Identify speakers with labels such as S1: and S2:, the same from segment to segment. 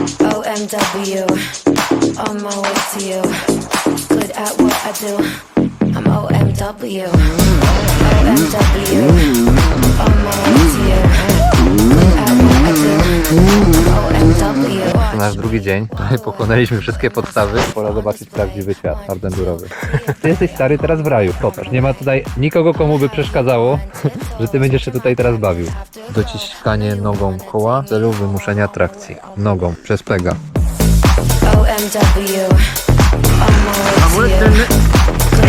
S1: OMW, on my way to you. Good at what I do. I'm OMW. OMW, on my way to you.
S2: Nasz drugi dzień. Pokonaliśmy wszystkie podstawy. Pora zobaczyć prawdziwy świat hardendurowy. Ty jesteś stary teraz w raju. Popatrz, nie ma tutaj nikogo, komu by przeszkadzało, że ty będziesz się tutaj teraz bawił. Dociskanie nogą koła w celu wymuszenia trakcji. Nogą, przez pega.
S1: OMW.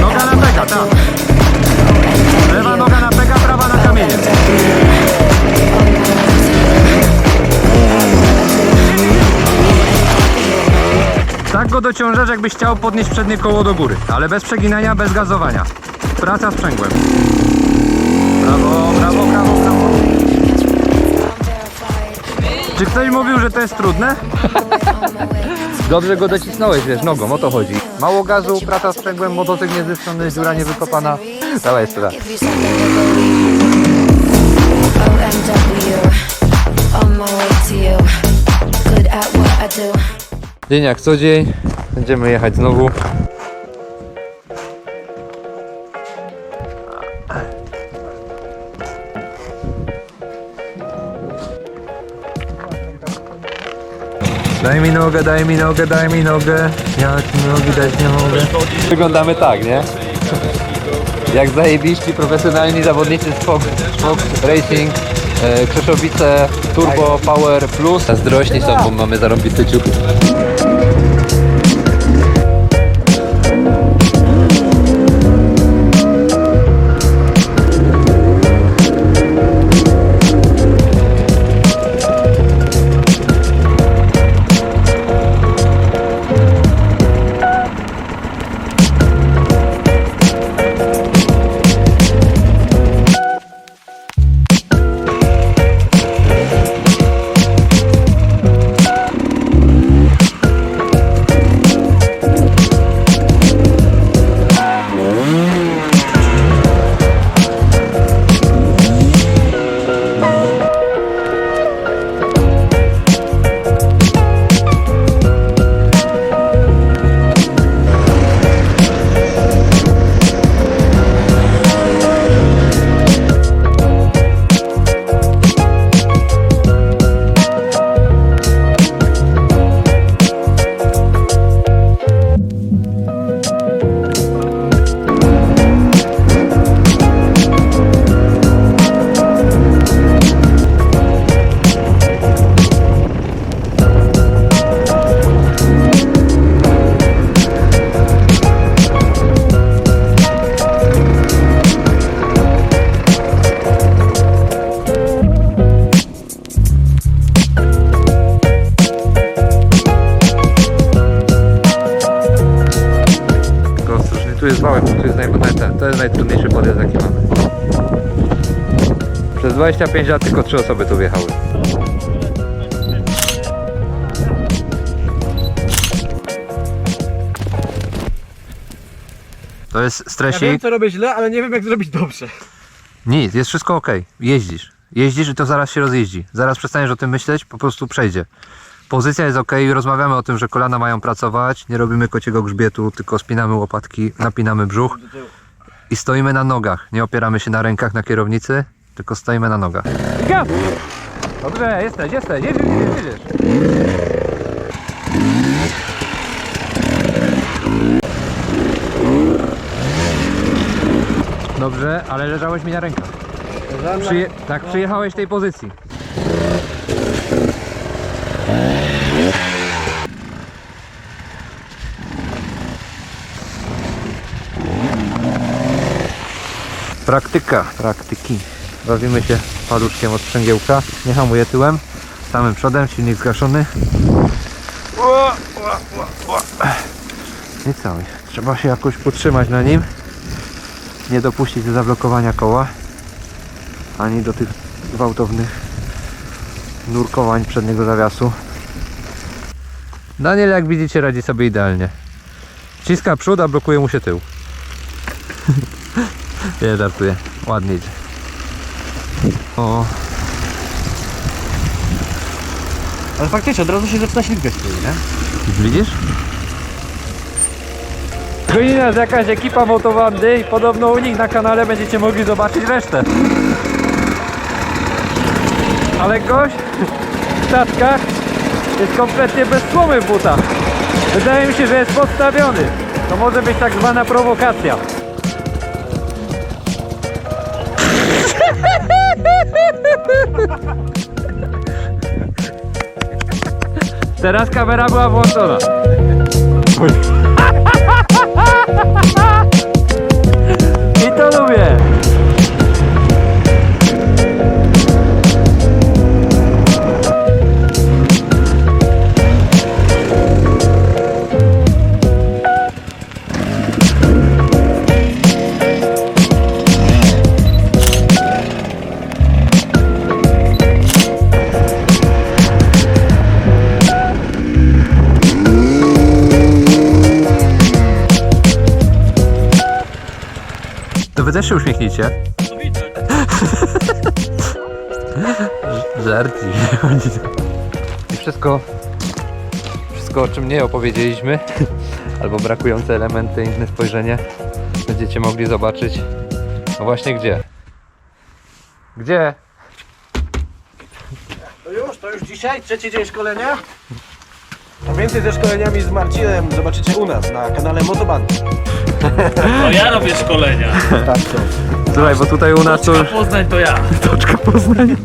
S3: Noga na peka, tak. Lewa noga na peka, Go dociążasz, jakbyś chciał podnieść przednie koło do góry, ale bez przeginania, bez gazowania. Praca sprzęgłem. Brawo, brawo, brawo, brawo. Czy ktoś mówił, że to jest trudne?
S2: Dobrze go docisnąłeś, wiesz, nogą, o to chodzi. Mało gazu, praca sprzęgłem, motocykl niezniszczony, dziura niewykopana. Dawaj jeszcze raz. Dzień jak co dzień. Będziemy jechać znowu. Daj mi nogę, daj mi nogę, daj mi nogę. Ja ci nogi dać nie mogę. Wyglądamy tak, nie? Jak zajebiści profesjonalni zawodnicy z Fox, Fox Racing, e, Krzeszowice, Turbo Power Plus. Zazdrośni są, bo mamy zarąbiste ciuchy. Tu jest wałek, tu jest, naj, naj, to jest najtrudniejszy podjazd jaki mamy. Przez 25 lat tylko trzy osoby tu wjechały. To jest
S3: Ja wiem,
S2: stresik.
S3: co robię źle, ale nie wiem, jak zrobić dobrze.
S2: Nic, jest wszystko ok. Jeździsz. Jeździsz i to zaraz się rozjeździ. Zaraz przestaniesz o tym myśleć, po prostu przejdzie. Pozycja jest ok, rozmawiamy o tym, że kolana mają pracować, nie robimy kociego grzbietu, tylko spinamy łopatki, napinamy brzuch i stoimy na nogach. Nie opieramy się na rękach na kierownicy, tylko stoimy na nogach. Gaz! Dobrze, jesteś, jesteś, jedziesz, jedziesz, jedziesz. Dobrze, ale leżałeś mi na rękach. Przyje tak, przyjechałeś w tej pozycji. Praktyka, praktyki. Bawimy się paluszkiem od sprzęgiełka. Nie hamuję tyłem, samym przodem, silnik zgaszony. I co? Trzeba się jakoś potrzymać na nim. Nie dopuścić do zablokowania koła. Ani do tych gwałtownych nurkowań przedniego zawiasu. Daniel, jak widzicie, radzi sobie idealnie. Wciska przód, a blokuje mu się tył. Nie, żartuję. Ładnie idzie. O.
S4: Ale faktycznie od razu się zaczyna ślizgać tutaj, nie?
S2: Widzisz? Nas jakaś ekipa motowandy i podobno u nich na kanale będziecie mogli zobaczyć resztę. Ale gość w statkach jest kompletnie bez słomy w butach. Wydaje mi się, że jest podstawiony. To może być tak zwana prowokacja. Teraz kamera była włączona. I to lubię. Wy też się uśmiechnijcie. Żarci. I wszystko, wszystko o czym nie opowiedzieliśmy, albo brakujące elementy, inne spojrzenie, będziecie mogli zobaczyć. No właśnie gdzie? Gdzie?
S4: To już, to już dzisiaj, trzeci dzień szkolenia. A więcej ze szkoleniami z Marcinem zobaczycie u nas na kanale Motobandy.
S5: No ja robię szkolenia.
S4: Tak to.
S2: Słuchaj, bo tutaj u nas to już
S5: Poznań to ja.
S2: toczka Poznań.